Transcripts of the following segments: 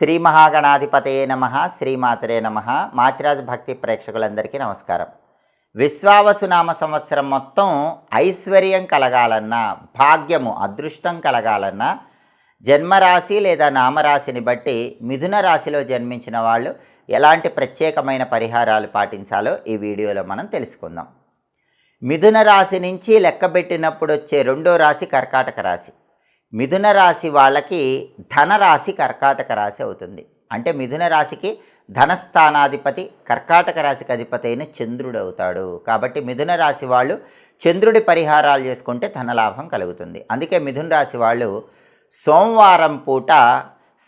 శ్రీ మహాగణాధిపతయే నమ శ్రీమాతరే నమ. మాచిరాజు భక్తి ప్రేక్షకులందరికీ నమస్కారం. విశ్వావసునామ సంవత్సరం మొత్తం ఐశ్వర్యం కలగాలన్నా భాగ్యము అదృష్టం కలగాలన్నా జన్మరాశి లేదా నామరాశిని బట్టి మిథున రాశిలో జన్మించిన వాళ్ళు ఎలాంటి ప్రత్యేకమైన పరిహారాలు పాటించాలో ఈ వీడియోలో మనం తెలుసుకుందాం. మిథున రాశి నుంచి లెక్కబెట్టినప్పుడు వచ్చే రెండో రాశి కర్కాటక రాశి. మిథున రాశి వాళ్ళకి ధనరాశి కర్కాటక రాశి అవుతుంది. అంటే మిథున రాశికి ధనస్థానాధిపతి కర్కాటక రాశికి అధిపతి అయిన చంద్రుడు అవుతాడు. కాబట్టి మిథున రాశి వాళ్ళు చంద్రుడి పరిహారాలు చేసుకుంటే ధనలాభం కలుగుతుంది. అందుకే మిథున రాశి వాళ్ళు సోమవారం పూట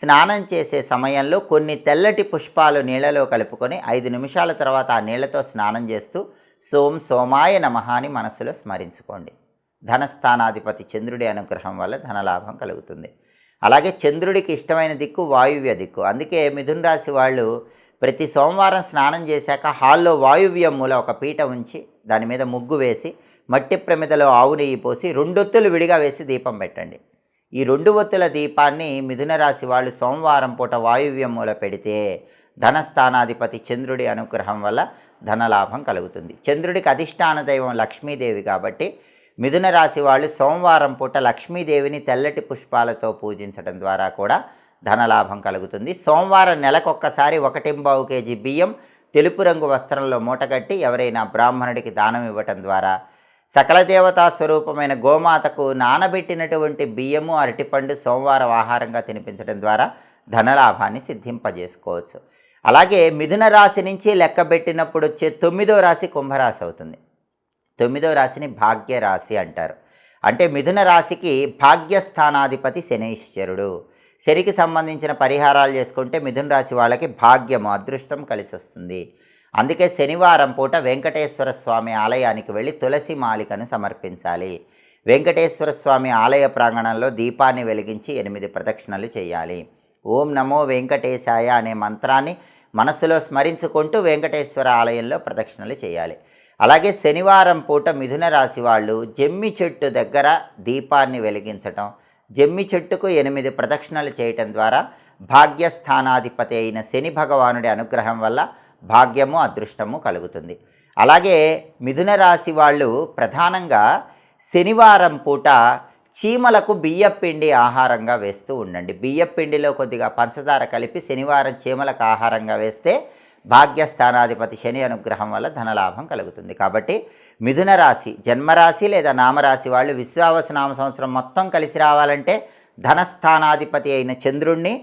స్నానం చేసే సమయంలో కొన్ని తెల్లటి పుష్పాలు నీళ్ళలో కలుపుకొని ఐదు నిమిషాల తర్వాత ఆ నీళ్ళతో స్నానం చేస్తూ సోం సోమాయ నమహాని అని మనస్సులో స్మరించుకోండి. ధనస్థానాధిపతి చంద్రుడి అనుగ్రహం వల్ల ధనలాభం కలుగుతుంది. అలాగే చంద్రుడికి ఇష్టమైన దిక్కు వాయువ్య దిక్కు. అందుకే మిథున్ రాశి వాళ్ళు ప్రతి సోమవారం స్నానం చేశాక హాల్లో వాయువ్యం మూల ఒక పీట ఉంచి దాని మీద ముగ్గు వేసి మట్టి ప్రమిదలో ఆవు నెయ్యి పోసి రెండొత్తులు విడిగా వేసి దీపం పెట్టండి. ఈ రెండు ఒత్తుల దీపాన్ని మిథున రాశి వాళ్ళు సోమవారం పూట వాయువ్యం మూల పెడితే ధనస్థానాధిపతి చంద్రుడి అనుగ్రహం వల్ల ధనలాభం కలుగుతుంది. చంద్రుడికి అధిష్టాన దైవం లక్ష్మీదేవి కాబట్టి మిథున రాశి వాళ్ళు సోమవారం పూట లక్ష్మీదేవిని తెల్లటి పుష్పాలతో పూజించడం ద్వారా కూడా ధనలాభం కలుగుతుంది. సోమవారం నెలకొక్కసారి ఒకటింబావు కేజీ బియ్యం తెలుపు రంగు వస్త్రంలో మూటగట్టి ఎవరైనా బ్రాహ్మణుడికి దానం ఇవ్వటం ద్వారా సకల దేవతా స్వరూపమైన గోమాతకు నానబెట్టినటువంటి బియ్యము అరటిపండు సోమవారం ఆహారంగా తినిపించడం ద్వారా ధనలాభాన్ని సిద్ధింపజేసుకోవచ్చు. అలాగే మిథున రాశి నుంచి లెక్కబెట్టినప్పుడు వచ్చే తొమ్మిదో రాశి కుంభరాశి అవుతుంది. తొమ్మిదో రాశిని భాగ్య రాశి అంటారు. అంటే మిథున రాశికి భాగ్యస్థానాధిపతి శనీశ్వరుడు. శనికి సంబంధించిన పరిహారాలు చేసుకుంటే మిథున రాశి వాళ్ళకి భాగ్యము అదృష్టం కలిసి వస్తుంది అందుకే శనివారం పూట వెంకటేశ్వర స్వామి ఆలయానికి వెళ్ళి తులసి మాలికను సమర్పించాలి. వెంకటేశ్వర స్వామి ఆలయ ప్రాంగణంలో దీపాన్ని వెలిగించి ఎనిమిది ప్రదక్షిణలు చేయాలి. ఓం నమో వెంకటేశాయ అనే మంత్రాన్ని మనస్సులో స్మరించుకుంటూ వెంకటేశ్వర ఆలయంలో ప్రదక్షిణలు చేయాలి. అలాగే శనివారం పూట మిథున రాశి వాళ్ళు జమ్మి చెట్టు దగ్గర దీపాన్ని వెలిగించటం జమ్మి చెట్టుకు ఎనిమిది ప్రదక్షిణలు చేయటం ద్వారా భాగ్యస్థానాధిపతి అయిన శని భగవానుడి అనుగ్రహం వల్ల భాగ్యము అదృష్టము కలుగుతుంది. అలాగే మిథున రాశి వాళ్ళు ప్రధానంగా శనివారం పూట చీమలకు బియ్యపిండి ఆహారంగా వేస్తూ ఉండండి. బియ్యపిండిలో కొద్దిగా పంచదార కలిపి శనివారం చీమలకు ఆహారంగా వేస్తే భాగ్యస్థానాధిపతి శని అనుగ్రహం వల్ల ధనలాభం కలుగుతుంది. కాబట్టి మిథున రాశి జన్మరాశి లేదా నామరాశి వాళ్ళు విశ్వావస నామ సంవత్సరం మొత్తం కలిసి రావాలంటే ధనస్థానాధిపతి అయిన చంద్రుణ్ణి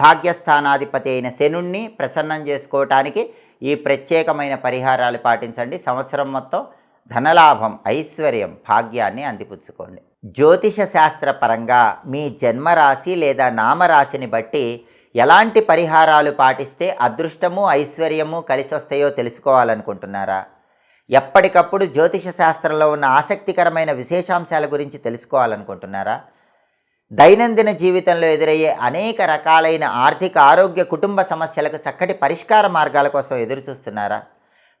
భాగ్యస్థానాధిపతి అయిన శనుణ్ణి ప్రసన్నం చేసుకోవటానికి ఈ ప్రత్యేకమైన పరిహారాలు పాటించండి. సంవత్సరం మొత్తం ధనలాభం ఐశ్వర్యం భాగ్యాన్ని అందిపుచ్చుకోండి. జ్యోతిష శాస్త్ర పరంగా మీ జన్మరాశి లేదా నామరాశిని బట్టి ఎలాంటి పరిహారాలు పాటిస్తే అదృష్టము ఐశ్వర్యము కలిసి వస్తాయో తెలుసుకోవాలనుకుంటున్నారా? ఎప్పటికప్పుడు జ్యోతిష శాస్త్రంలో ఉన్న ఆసక్తికరమైన విశేషాంశాల గురించి తెలుసుకోవాలనుకుంటున్నారా? దైనందిన జీవితంలో ఎదురయ్యే అనేక రకాలైన ఆర్థిక ఆరోగ్య కుటుంబ సమస్యలకు చక్కటి పరిష్కార మార్గాల కోసం ఎదురుచూస్తున్నారా?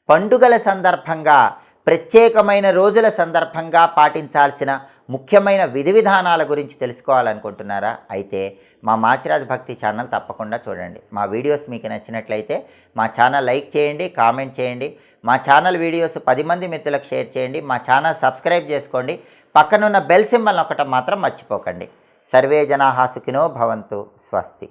పండుగల సందర్భంగా ప్రత్యేకమైన రోజుల సందర్భంగా పాటించాల్సిన ముఖ్యమైన విధి విధానాల గురించి తెలుసుకోవాలనుకుంటున్నారా? అయితే మా మాచిరాజ్ భక్తి ఛానల్ తప్పకుండా చూడండి. మా వీడియోస్ మీకు నచ్చినట్లయితే మా ఛానల్ లైక్ చేయండి కామెంట్ చేయండి. మా ఛానల్ వీడియోస్ పది మంది మిత్రులకు షేర్ చేయండి. మా ఛానల్ సబ్స్క్రైబ్ చేసుకోండి. పక్కనున్న బెల్ సింబల్ ఒకటం మాత్రం మర్చిపోకండి. సర్వే జనాహా సుఖినో భవంతు స్వస్తి.